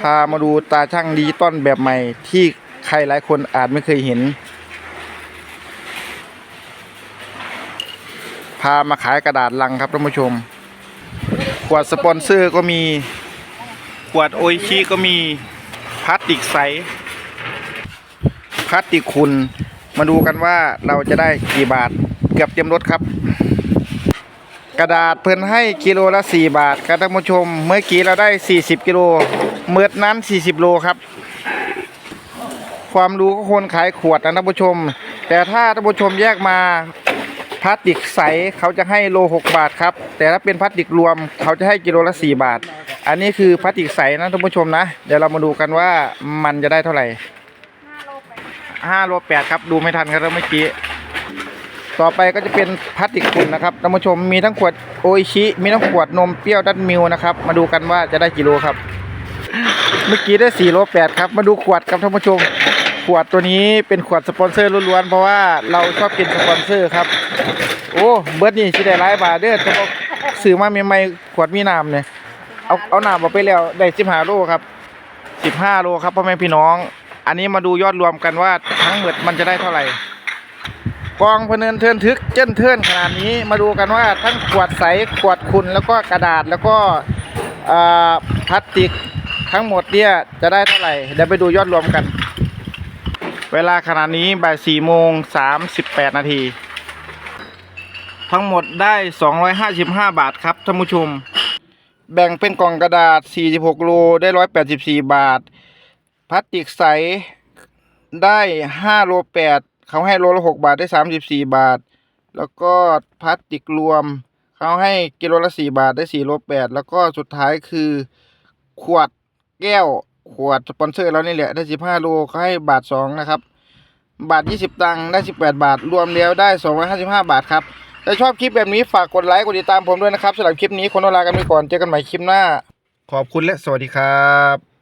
พามาดูตาช่างดิจิตอลแบบใหม่ที่ใครหลายคนอาจไม่เคยเห็น พามาขายกระดาษลังครับท่านผู้ชม ขวดสปอนเซอร์ก็มี ขวดโอชิก็มีพลาสติกใสพลาสติกคุณ มาดูกันว่าเราจะได้กี่บาทเกือบเต็มรถครับกระดาษเพิ่นให้กิโลละ 4 บาทครับท่านผู้ชม เมื่อกี้เราได้ 40 กิโล เมื่อนั้น 40 โลครับ ความรู้ก็คนขายขวดนะท่านผู้ชม แต่ถ้าท่านผู้ชมแยกมาพลาสติกใสเขาจะให้โล 6 บาทครับ แต่ถ้าเป็นพลาสติกรวมเขาจะให้กิโลละ 4 บาท อันนี้คือพลาสติกใสนะท่านผู้ชมนะ เดี๋ยวเรามาดูกันว่ามันจะได้เท่าไหร่5โล8ครับดูไม่ทันครับเมื่อกี้ต่อไปก็จะเป็นพลาสติกคุณนะครับท่านผู้ชมมีทั้งขวดโออิชิมีทั้งขวดนมเปรี้ยวดัตมิลนะครับ มาดูกันว่าจะได้กี่โลครับ เมื่อกี้ได้4โล8ครับ มาดูขวดครับท่านผู้ชม ขวดตัวนี้เป็นขวดสปอนเซอร์ล้วนๆ เพราะว่าเราชอบกินสปอนเซอร์ครับ โอ้เบิร์ดนี่สิได้หลายบาทเด้อแต่ว่าซื้อมาใหม่ๆขวดมีน้ำเนี่ยเอาเอาน้ำออกไปแล้วได้15โลครับ15โลครับพ่อแม่พี่น้อง อันนี้มาดูยอดรวมกันว่าทั้งหมดมันจะได้เท่าไหร่กองพเนินเทินทึกเจ้นเทินขนาดนี้มาดูกันว่าทั้งขวดใสขวดคุณแล้วก็กระดาษแล้วก็พลาสติก ทั้งหมดเนี่ยจะได้เท่าไหร่ เดี๋ยวไปดูยอดรวมกัน เวลาขณะนี้บ่ายสี่โมงสามสิบแปดนาที ทั้งหมดได้สองร้อยห้าสิบห้าบาทครับท่านผู้ชม แบ่งเป็นกล่องกระดาษสี่สิบหกโลได้ร้อยแปดสิบสี่บาท พลาสติกใสได้ห้าโลแปดเขาให้โลละหกบาทได้สามสิบสี่บาท แล้วก็พลาสติกรวมเขาให้กิโลละสี่บาทได้สี่โลแปดแล้วก็สุดท้ายคือขวด แก้วขวดสปอนเซอร์เรานี่แหละได้สิบห้าโลเขาให้บาทสองนะครับ บาทยี่สิบตังค์ได้สิบแปดบาท รวมแล้วได้สองร้อยห้าสิบห้าบาทครับถ้าชอบคลิปแบบนี้ฝากกดไลค์กดติดตามผมด้วยนะครับสำหรับคลิปนี้คนโนลากันไปก่อนเจอกันใหม่คลิปหน้า ขอบคุณและสวัสดีครับ